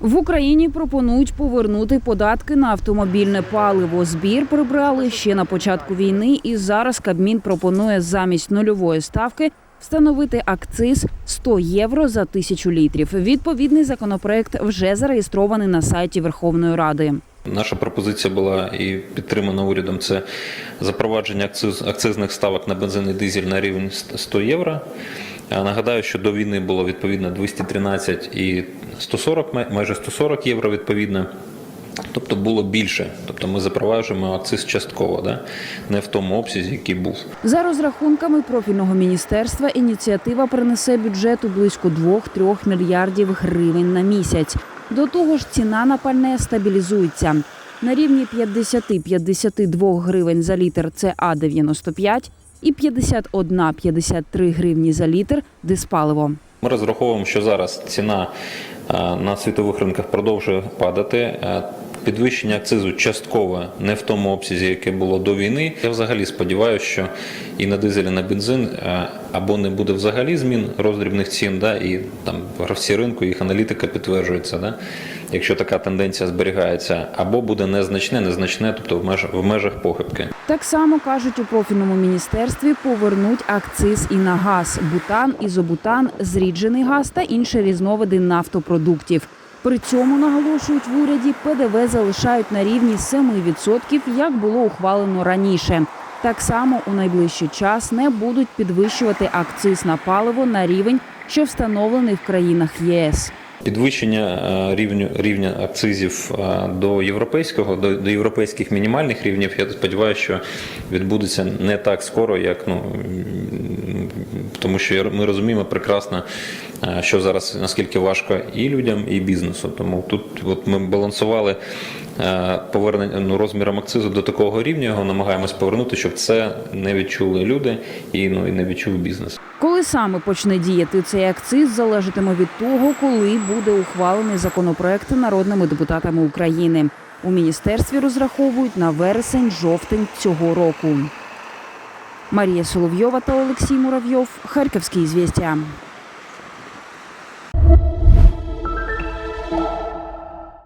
В Україні пропонують повернути податки на автомобільне паливо. Збір прибрали ще на початку війни, і зараз Кабмін пропонує замість нульової ставки встановити акциз 100 євро за тисячу літрів. Відповідний законопроект вже зареєстрований на сайті Верховної Ради. Наша пропозиція була і підтримана урядом. Це запровадження акциз, акцизних ставок на бензин і дизель на рівень 100 євро. А Нагадаю, що до війни було відповідно 213 і 140, май- майже 140 євро відповідно. Тобто було більше. Тобто ми запроваджуємо акциз частково, да? не в тому обсязі, який був. За розрахунками профільного міністерства, ініціатива принесе бюджету близько 2-3 мільярдів гривень на місяць. До того ж, ціна на пальне стабілізується. На рівні 50-52 гривень за літр це А95 і 51-53 гривні за літр диспаливо. Ми розраховуємо, що зараз ціна е, на світових ринках продовжує падати. Е, Підвищення акцизу часткове не в тому обсязі, яке було до війни. Я взагалі сподіваюся, що і на дизель, і на бензин е, або не буде взагалі змін роздрібних цін, да, і там гравці ринку, їх аналітика підтверджується, да, якщо така тенденція зберігається, або буде незначне, незначне, тобто в межах, в межах похибки. Так само кажуть у профільному міністерстві, повернуть акциз і на газ, бутан, ізобутан, зріджений газ та інші різновиди нафтопродуктів. При цьому наголошують в уряді, ПДВ залишають на рівні 7%, як було ухвалено раніше. Так само у найближчий час не будуть підвищувати акциз на паливо на рівень, що встановлений в країнах ЄС. Підвищення е, рівню рівня акцизів е, до європейського, до, до європейських мінімальних рівнів. Я сподіваюся, що відбудеться не так скоро, як ну тому, що ми розуміємо прекрасно, що зараз наскільки важко і людям, і бізнесу. Тому тут от ми балансували е, повернення ну, розміром акцизу до такого рівня. Його намагаємось повернути, щоб це не відчули люди і ну і не відчув бізнес. Коли саме почне діяти цей акциз, залежатиме від того, коли буде ухвалений законопроект народними депутатами України. У міністерстві розраховують на вересень-жовтень цього року. Марія Соловйова та Олексій Муравйов. Харківські звістя.